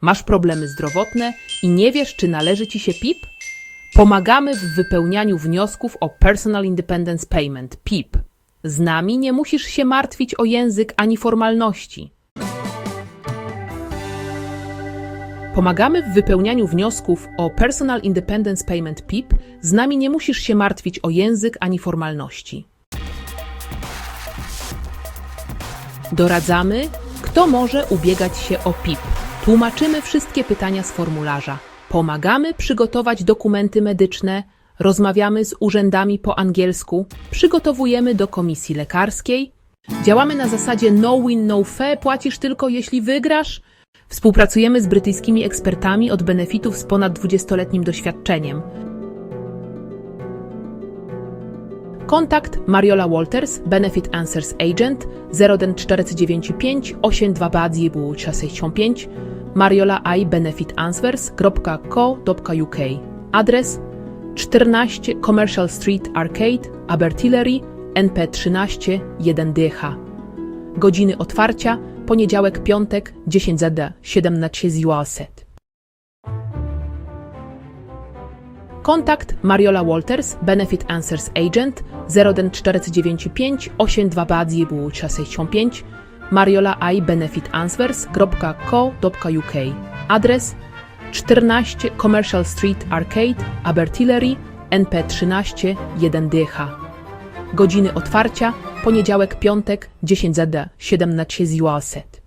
Masz problemy zdrowotne i nie wiesz, czy należy ci się PIP? Pomagamy w wypełnianiu wniosków o Personal Independence Payment PIP. Z nami nie musisz się martwić o język ani formalności. Pomagamy w wypełnianiu wniosków o Personal Independence Payment PIP. Z nami nie musisz się martwić o język ani formalności. Doradzamy, kto może ubiegać się o PIP. Tłumaczymy wszystkie pytania z formularza. Pomagamy przygotować dokumenty medyczne, rozmawiamy z urzędami po angielsku, przygotowujemy do komisji lekarskiej. Działamy na zasadzie no win, no fee, płacisz tylko jeśli wygrasz. Współpracujemy z brytyjskimi ekspertami od benefitów z ponad 20-letnim doświadczeniem. Kontakt Mariola Walters, Benefit Answers Agent 01495 82 Badzi 65 Mariola i benefitanswers.co.uk Adres 14 Commercial Street Arcade, Abertillery, NP 13 1DH Godziny otwarcia poniedziałek, piątek 10 ZD 17 zł. Kontakt Mariola Walters, Benefit Answers Agent 01495 82 Badzi 65 Mariola i benefitanswers.co.uk Adres 14 Commercial Street Arcade, Abertillery, NP 13 1DH Godziny otwarcia poniedziałek, piątek 10 ZD 17 zł.